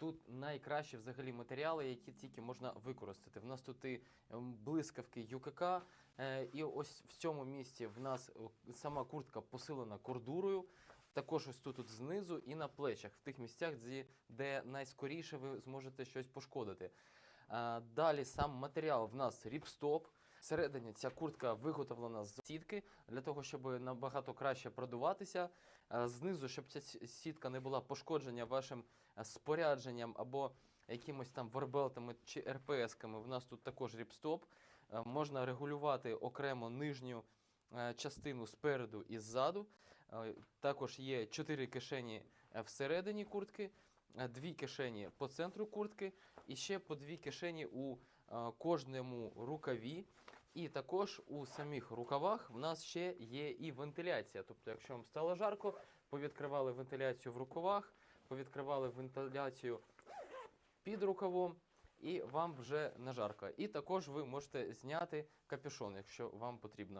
Тут найкращі взагалі матеріали, які тільки можна використати. В нас тут і ем, блискавки ЮКК, е, і ось в цьому місці в нас е, сама куртка посилена кордурою. Також ось тут, тут знизу і на плечах, в тих місцях, де, найскоріше ви зможете щось пошкодити. Е, Далі сам матеріал в нас ріпстоп. Всередині ця куртка виготовлена з сітки для того, щоб набагато краще продуватися. Е, Знизу, щоб ця сітка не була пошкодження вашим е, спорядженням або якимось там варбелтами чи РПС-ками. В нас тут також ріпстоп. Е, Можна регулювати окремо нижню частину спереду і ззаду. Також є чотири кишені всередині куртки, дві кишені по центру куртки і ще по дві кишені у кожному рукаві. І також у самих рукавах в нас ще є і вентиляція. Тобто, якщо вам стало жарко, повідкривали вентиляцію в рукавах, повідкривали вентиляцію під рукавом, і вам вже не жарко. І також ви можете зняти капюшон, якщо вам потрібно.